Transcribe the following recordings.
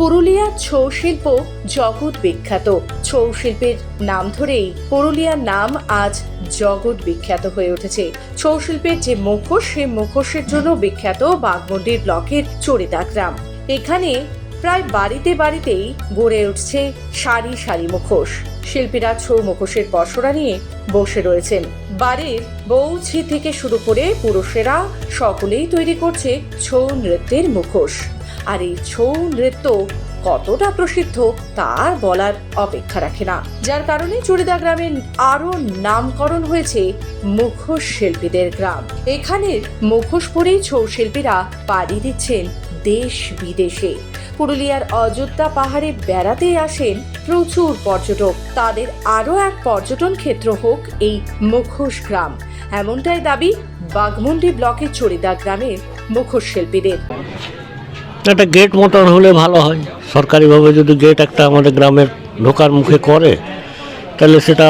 পুরুলিয়ার ছৌ শিল্প জগৎ বিখ্যাত। ছৌ শিল্পের নাম ধরেই পুরুলিয়ার নাম আজ জগৎ বিখ্যাত হয়ে উঠেছে। ছৌ শিল্পের যে মুখোশ, সেই মুখোশের জন্য বিখ্যাত বাগমন্ডির ব্লকের চরিদা গ্রাম। এখানে প্রায় বাড়িতে বাড়িতেই গড়ে উঠছে সারি সারি মুখোশ। শিল্পীরা ছৌ মুখোশের পসরা নিয়ে বসে রয়েছেন। বাড়ির বৌঝি থেকে শুরু করে পুরুষেরা সকলেই তৈরি করছে ছৌ নৃত্যের মুখোশ। আর এই ছৌ নৃত্য কতটা প্রসিদ্ধ তার বলার অপেক্ষা রাখে না। যার কারণে চুড়িদা গ্রামের আরও নামকরণ হয়েছে মুখোশ শিল্পীদের গ্রাম। এখানের মুখোশ পরেই ছৌ শিল্পীরা পাড়ি দিচ্ছেন দেশ বিদেশে। পুরুলিয়ার অযোধ্যা পাহাড়ে বেড়াতে আসেন প্রচুর পর্যটক। তাদের আরও এক পর্যটন ক্ষেত্র হোক এই মুখোশ গ্রাম। এমনটাই দাবি বাগমুন্ডি ব্লকের চরিদা গ্রামের মুখোশ শিল্পীদের। একটা গেট মতন হলে ভালো হয়। সরকারিভাবে যদি গেট একটা আমাদের গ্রামের ঢোকার মুখে করে, তাহলে সেটা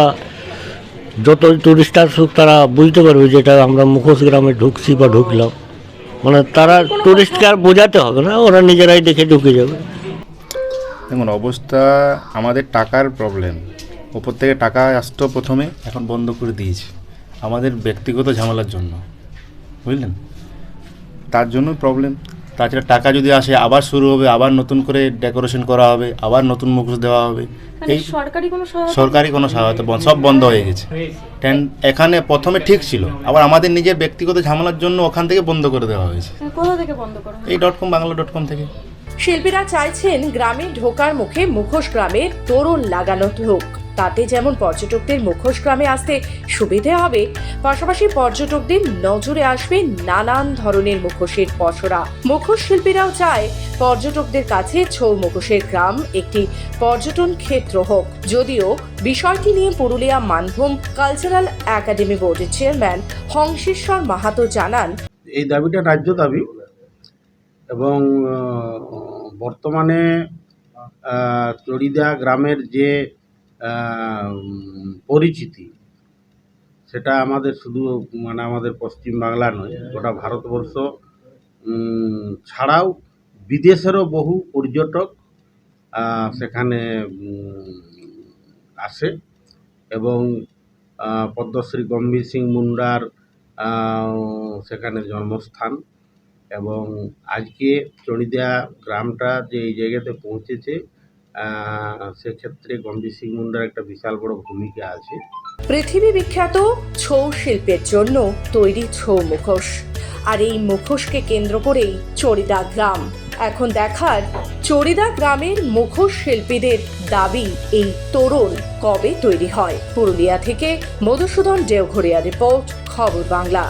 যত টুরিস্ট আসুক, তারা বুঝতে পারবে যে এটা আমরা মুখোশ গ্রামে ঢুকছি বা ঢুকলাম। মানে তারা টুরিস্টকে আর বোঝাতে হবে না, ওরা নিজেরাই দেখে ঢুকে যাবে। দেখুন, অবস্থা আমাদের টাকার প্রবলেম ওপর থেকে টাকা আসতো প্রথমে, এখন বন্ধ করে দিয়েছে। আমাদের ব্যক্তিগত ঝামেলার জন্য। বুঝলেন? তার জন্য প্রবলেম তাছাড়া টাকা যদি আসে আবার শুরু হবে আবার নতুন করে ডেকোরেশন করা হবে আবার নতুন মুখোশ দেওয়া হবে। এই সরকারি কোনো সহায়তা? সরকারি কোনো সহায়তা বন্ধ- সব বন্ধ হয়ে গেছে। টেন এখানে প্রথমে ঠিক ছিল আবার আমাদের নিজের ব্যক্তিগত ঝামেলার জন্য ওখান থেকে বন্ধ করে দেওয়া হয়েছে। কোথা থেকে বন্ধ করা এই dot com Bangla dot com থেকে। শিল্পীরা চাইছেন গ্রামে ঢোকার মুখে মুখোশ গ্রামের তোরণ লাগানো হোক। তাতে যেমন পর্যটকদের মুখোশ গ্রামে আসতে সুবিধে হবে, পাশাপাশি পর্যটকদের নজরে আসবে নানান ধরনের মুখোশের পসরা। মুখোশ শিল্পীরাও চায় পর্যটকদের কাছে ছৌ মুখোশের গ্রাম একটি পর্যটন ক্ষেত্র হোক। যদিও বিষয়টি নিয়ে পুরুলিয়া মানভূম কালচারাল একাডেমি বোর্ডের চেয়ারম্যান হংসেশ্বর মাহাতো জানান, এই দাবিটা রাজ্য দাবি এবং বর্তমানে চড়িদা গ্রামের যে পরিচিতি। সেটা আমাদের শুধু মানে আমাদের পশ্চিম বাংলা নয়, গোটা ভারতবর্ষ ছাড়াও বিদেশেরও বহু পর্যটক সেখানে আসে এবং পদ্মশ্রী গম্ভীর সিং মুন্ডার সেখানে জন্মস্থান এবং আজকে চড়িদা গ্রামটা যে এই জায়গাতে পৌঁছেছে সেক্ষেত্রে গম্ভীর সিং মুন্ডার একটা বিশাল বড় ভূমিকা আছে। পৃথিবী বিখ্যাত ছৌ শিল্পের জন্য তৈরি ছৌ মুখোশ। আর এই মুখোশকে কেন্দ্র করেই চড়িদা গ্রাম। এখন দেখার চড়িদা গ্রামের মুখোশ শিল্পীদের দাবি, এই তরুণ কবে তৈরি হয়? পুরুলিয়া থেকে মধুসূদন দেওঘরিয়া রিপোর্ট, খবর বাংলা।